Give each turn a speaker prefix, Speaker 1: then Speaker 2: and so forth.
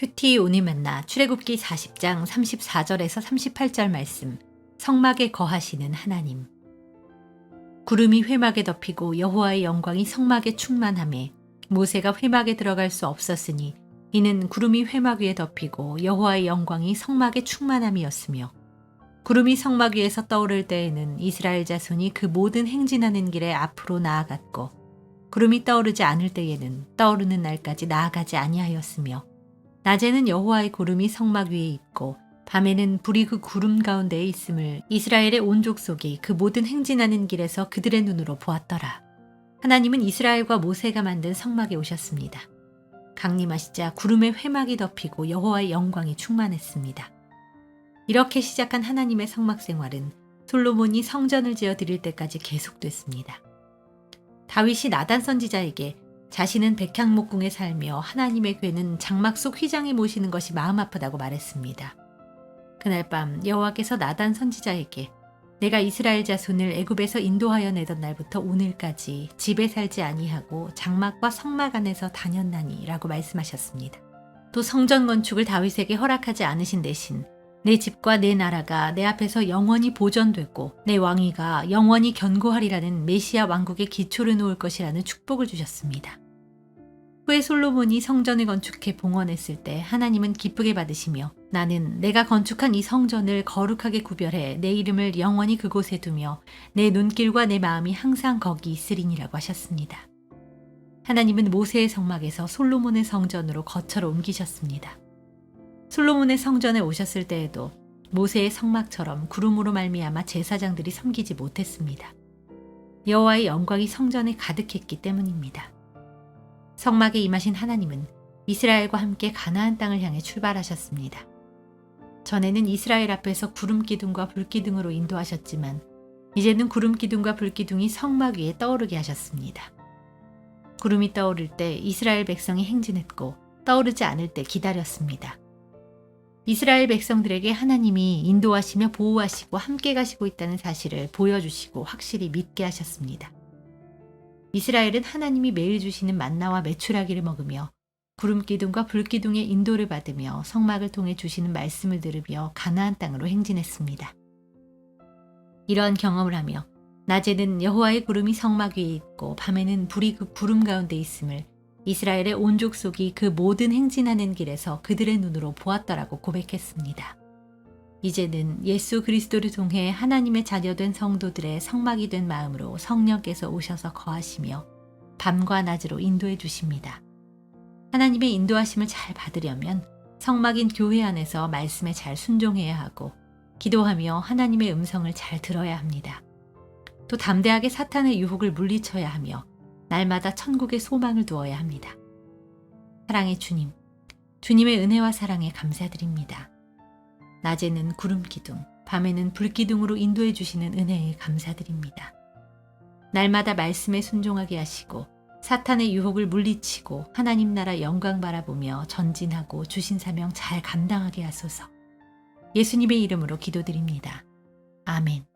Speaker 1: 큐티 오늘 만나 출애굽기 40장 34절에서 38절 말씀. 성막에 거하시는 하나님. 구름이 회막에 덮이고 여호와의 영광이 성막에 충만함에 모세가 회막에 들어갈 수 없었으니 이는 구름이 회막 위에 덮이고 여호와의 영광이 성막에 충만함이었으며 구름이 성막 위에서 떠오를 때에는 이스라엘 자손이 그 모든 행진하는 길에 앞으로 나아갔고 구름이 떠오르지 않을 때에는 떠오르는 날까지 나아가지 아니하였으며 낮에는 여호와의 구름이 성막 위에 있고 밤에는 불이 그 구름 가운데에 있음을 이스라엘의 온 족속이 그 모든 행진하는 길에서 그들의 눈으로 보았더라. 하나님은 이스라엘과 모세가 만든 성막에 오셨습니다. 강림하시자 구름의 회막이 덮이고 여호와의 영광이 충만했습니다. 이렇게 시작한 하나님의 성막 생활은 솔로몬이 성전을 지어 드릴 때까지 계속됐습니다. 다윗이 나단 선지자에게 자신은 백향목궁에 살며 하나님의 괴는 장막 속 휘장에 모시는 것이 마음 아프다고 말했습니다. 그날 밤 여호와께서 나단 선지자에게 내가 이스라엘 자손을 애굽에서 인도하여 내던 날부터 오늘까지 집에 살지 아니하고 장막과 성막 안에서 다녔나니라고 말씀하셨습니다. 또 성전 건축을 다윗에게 허락하지 않으신 대신 내 집과 내 나라가 내 앞에서 영원히 보존되고 내 왕위가 영원히 견고하리라는 메시아 왕국의 기초를 놓을 것이라는 축복을 주셨습니다. 후에 솔로몬이 성전을 건축해 봉헌했을 때 하나님은 기쁘게 받으시며 나는 내가 건축한 이 성전을 거룩하게 구별해 내 이름을 영원히 그곳에 두며 내 눈길과 내 마음이 항상 거기 있으리니라고 하셨습니다. 하나님은 모세의 성막에서 솔로몬의 성전으로 거처로 옮기셨습니다. 솔로몬의 성전에 오셨을 때에도 모세의 성막처럼 구름으로 말미암아 제사장들이 섬기지 못했습니다. 여호와의 영광이 성전에 가득했기 때문입니다. 성막에 임하신 하나님은 이스라엘과 함께 가나안 땅을 향해 출발하셨습니다. 전에는 이스라엘 앞에서 구름 기둥과 불 기둥으로 인도하셨지만 이제는 구름 기둥과 불 기둥이 성막 위에 떠오르게 하셨습니다. 구름이 떠오를 때 이스라엘 백성이 행진했고 떠오르지 않을 때 기다렸습니다. 이스라엘 백성들에게 하나님이 인도하시며 보호하시고 함께 가시고 있다는 사실을 보여주시고 확실히 믿게 하셨습니다. 이스라엘은 하나님이 매일 주시는 만나와 메추라기를 먹으며 구름 기둥과 불 기둥의 인도를 받으며 성막을 통해 주시는 말씀을 들으며 가나안 땅으로 행진했습니다. 이러한 경험을 하며 낮에는 여호와의 구름이 성막 위에 있고 밤에는 불이 그 구름 가운데 있음을 이스라엘의 온 족속이 그 모든 행진하는 길에서 그들의 눈으로 보았더라고 고백했습니다. 이제는 예수 그리스도를 통해 하나님의 자녀된 성도들의 성막이 된 마음으로 성령께서 오셔서 거하시며 밤과 낮으로 인도해 주십니다. 하나님의 인도하심을 잘 받으려면 성막인 교회 안에서 말씀에 잘 순종해야 하고 기도하며 하나님의 음성을 잘 들어야 합니다. 또 담대하게 사탄의 유혹을 물리쳐야 하며 날마다 천국의 소망을 두어야 합니다. 사랑의 주님, 주님의 은혜와 사랑에 감사드립니다. 낮에는 구름 기둥, 밤에는 불 기둥으로 인도해 주시는 은혜에 감사드립니다. 날마다 말씀에 순종하게 하시고 사탄의 유혹을 물리치고 하나님 나라 영광 바라보며 전진하고 주신 사명 잘 감당하게 하소서. 예수님의 이름으로 기도드립니다. 아멘.